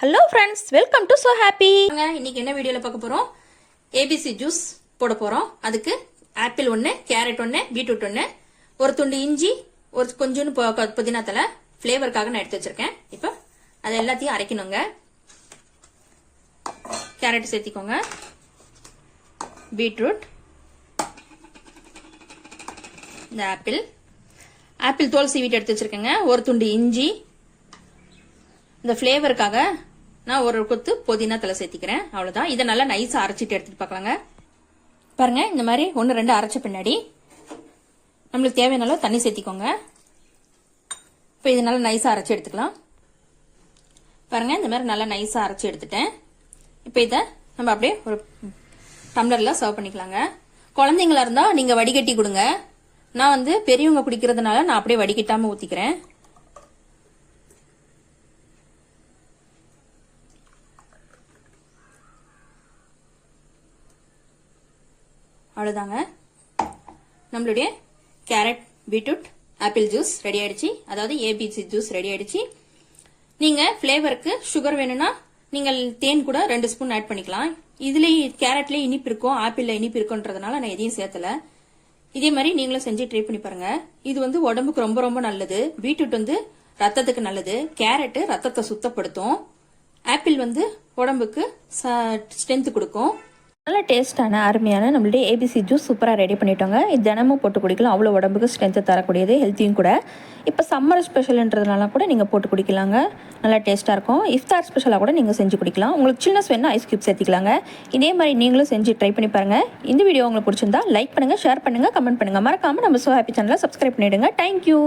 Hello friends welcome to so happy இன்னைக்கு என்ன வீடியோவில் பார்க்க போகிறோம் ஏபிசி ஜூஸ் போட போகிறோம் அதுக்கு ஆப்பிள் ஒன்று கேரட் ஒன்று பீட்ரூட் ஒன்று ஒரு துண்டு இஞ்சி ஒரு கொஞ்சோண்டு புதினா தலை ஃப்ளேவருக்காக நான் எடுத்து வச்சிருக்கேன். இப்போ அதை எல்லாத்தையும் அரைக்கணுங்க. கேரட் சேர்த்திக்கோங்க. பீட்ரூட் இந்த ஆப்பிள் ஆப்பிள் தோல் சீவிட்டு எடுத்து வச்சிருக்கேங்க. ஒரு துண்டு இஞ்சி இந்த ஃப்ளேவருக்காக நான் ஒரு கொத்து புதினா தலை சேர்த்திக்கிறேன். அவ்வளோதான் இதை நல்லா நைஸாக அரைச்சிட்டு எடுத்துகிட்டு பார்க்கலாங்க. பாருங்க இந்த மாதிரி ஒன்று ரெண்டு அரைச்ச பின்னாடி நம்மளுக்கு தேவையான அளவு தண்ணி சேர்த்திக்கோங்க. இப்போ இது நல்லா நைஸாக அரைச்சி எடுத்துக்கலாம். பாருங்க இந்த மாதிரி நல்லா நைஸாக அரைச்சி எடுத்துட்டேன். இப்போ இதை நம்ம அப்படியே ஒரு டம்ளரில் சர்வ் பண்ணிக்கலாங்க. குழந்தைங்களா இருந்தால் நீங்கள் வடிகட்டி கொடுங்க. நான் வந்து பெரியவங்க குடிக்கிறதுனால நான் அப்படியே வடிகட்டாமல் ஊற்றிக்கிறேன் அவ்வளோதாங்க நம்மளுடைய carrot beetroot apple juice ready ஆயிடுச்சு. அதாவது ஏபிசி ஜூஸ் ரெடி ஆயிடுச்சு. நீங்க ஃப்ளேவருக்கு சுகர் வேணும்னா நீங்கள் தேன் கூட ரெண்டு ஸ்பூன் ஆட் பண்ணிக்கலாம். இதுலயே கேரட்லயே இனிப்பு இருக்கும் ஆப்பிள்ல இனிப்பு இருக்குன்றதுனால நான் எதையும் சேர்த்தல. இதே மாதிரி நீங்களும் செஞ்சு ட்ரை பண்ணி பாருங்க. இது வந்து உடம்புக்கு ரொம்ப ரொம்ப நல்லது. பீட்ரூட் வந்து ரத்தத்துக்கு நல்லது. கேரட்டு ரத்தத்தை சுத்தப்படுத்தும். ஆப்பிள் வந்து உடம்புக்கு ஸ்ட்ரென்த் கொடுக்கும். நல்ல டேஸ்ட்டான அருமையான நம்மளுடைய ஏபிசி ஜூஸ் சூப்பராக ரெடி பண்ணிட்டோங்க. இது தினமும் போட்டு குடிக்கலாம். அவ்வளோ உடம்புக்கு ஸ்ட்ரென்த்து தரக்கூடியது ஹெல்த்தியும் கூட. இப்போ சம்மர் ஸ்பெஷல்ன்றதுனால கூட நீங்கள் போட்டு குடிக்கலாங்க. நல்லா டேஸ்ட்டாக இருக்கும். இஃப்தார் ஸ்பெஷலாக கூட நீங்கள் செஞ்சு குடிக்கலாம். உங்களுக்கு சில்னஸ் வேணால் ஐஸ் கியூப் சேர்த்திக்கலாங்க. இதே மாதிரி நீங்களும் செஞ்சு ட்ரை பண்ணி பாருங்கள் இந்த வீடியோ உங்களுக்கு பிடிச்சிருந்தா லைக் பண்ணுங்கள் ஷேர் பண்ணுங்கள் கமெண்ட் பண்ணுங்கள் மறக்காமல் நம்ம சோ ஹாப்பி சேனலை சப்ஸ்கிரைப் பண்ணிவிடுங்க தேங்க்யூ